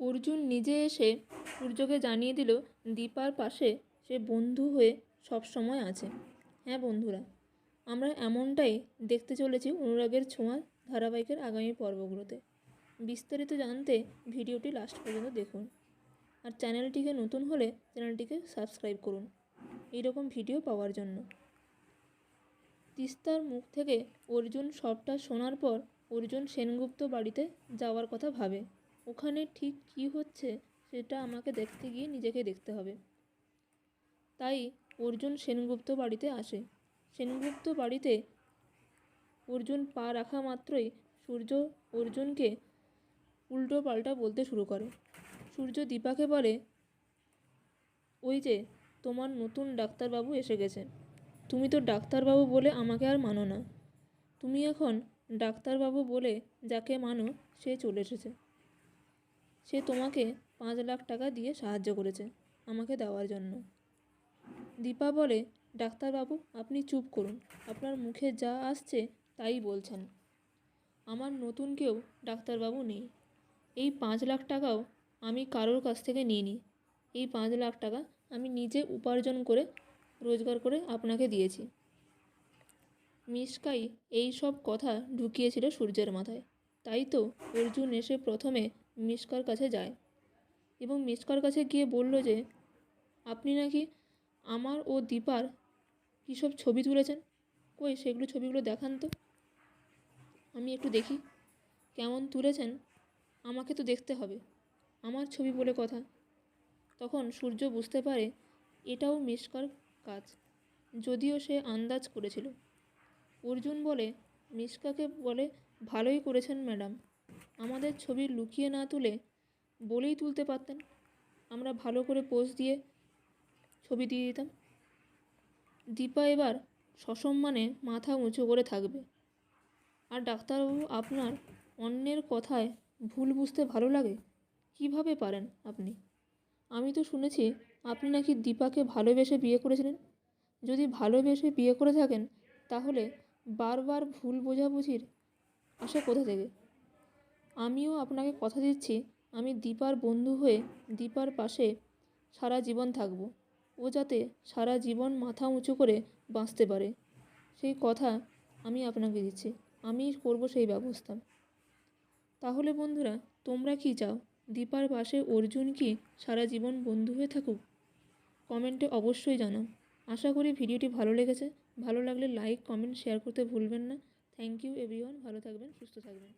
অর্জুন নিজে এসে সূর্যকে জানিয়ে দিল, দীপার পাশে সে বন্ধু হয়ে সব সময় আছে। হ্যাঁ বন্ধুরা, আমরা এমনটাই দেখতে চলেছি অনুরাগের ছোঁয়া ধারাবাহিকের আগামী পর্বগুলোতে। বিস্তারিত জানতে ভিডিওটি লাস্ট পর্যন্ত দেখুন। আর চ্যানেলটিকে নতুন হলে চ্যানেলটিকে সাবস্ক্রাইব করুন। এইরকম ভিডিও পাওয়ার জন্য। তিস্তার মুখ থেকে অর্জুন সবটা শোনার পর অর্জুন সেনগুপ্ত বাড়িতে যাওয়ার কথা ভাবে। ওখানে ঠিক কী হচ্ছে সেটা আমাকে দেখতে গিয়ে নিজেকে দেখতে হবে। তাই অর্জুন সেনগুপ্ত বাড়িতে আসে। সেনগুপ্ত বাড়িতে অর্জুন পা রাখা মাত্রই সূর্য অর্জুনকে উল্টো পাল্টা বলতে শুরু করে। সূর্য দীপাকে বলে, ওই যে তোমার নতুন ডাক্তারবাবু এসে গেছে। তুমি তো ডাক্তারবাবু বলে আমাকে আর মানো না। তুমি এখন ডাক্তারবাবু বলে যাকে মানো সে চলে এসেছে। সে তোমাকে পাঁচ লাখ টাকা দিয়ে সাহায্য করেছে আমাকে দেওয়ার জন্য। দীপা বলে, ডাক্তারবাবু, আপনি চুপ করুন। আপনার মুখে যা আসছে তাই বলছেন। আমার নতুন কেউ ডাক্তারবাবু নেই। এই পাঁচ লাখ টাকাও আমি কারোর কাছ থেকে নিইনি। এই পাঁচ লাখ টাকা আমি নিজে উপার্জন করে, রোজগার করে আপনাকে দিয়েছি। মিসকাই এই সব কথা ঢুকিয়েছিল সূর্যের মাথায়। তাই তো অর্জুন এসে প্রথমে মিসকার কাছে যায় এবং মিসকার কাছে গিয়ে বলল যে, আপনি নাকি আমার ও দীপার কী সব ছবি তুলেছেন? কই সেগুলো ছবিগুলো দেখান তো। আমি একটু দেখি। কেমন তুলেছেন? আমাকে তো দেখতে হবে। আমার ছবি বলে কথা তখন সূর্য বুঝতে পারে এটাও মিসকার কাজ। যদিও সে আন্দাজ করেছিল। অর্জুন বলে, মিসকাকে বলে ভালোই করেছেন ম্যাডাম। আমাদের ছবি লুকিয়ে না তুলে বলেই তুলতে পারতেন। আমরা ভালো করে পোজ দিয়ে ছবি দিয়ে দিতাম। দীপা এবার সসম্মানে মাথা উঁচু করে থাকবে। আর ডাক্তারবাবু, আপনার অন্যের কথায় ভুল বুঝতে ভালো লাগে? কীভাবে পারেন আপনি? আমি তো শুনেছি আপনি নাকি দীপাকে ভালোবেসে বিয়ে করেছিলেন। যদি ভালোবেসে বিয়ে করে থাকেন, তাহলে বারবার ভুল বোঝাবুঝির আসে কোথা থেকে? আমিও আপনাকে কথা দিচ্ছি, আমি দীপার বন্ধু হয়ে দীপার পাশে সারা জীবন থাকব। ও যাতে সারা জীবন মাথা উঁচু করে বাঁচতে পারে। সেই কথা আমি আপনাকে দিচ্ছি, আমি করব সেই ব্যবস্থা। তাহলে বন্ধুরা, তোমরা কি চাও? দীপার পাশে অর্জুন কি সারা জীবন বন্ধু হয়ে থাকুক? কমেন্টে অবশ্যই জানাও। আশা করি ভিডিওটি ভালো লেগেছে। ভালো লাগলে লাইক, কমেন্ট, শেয়ার করতে ভুলবেন না। Thank you, everyone. ভালো থাকবেন, সুস্থ থাকবেন।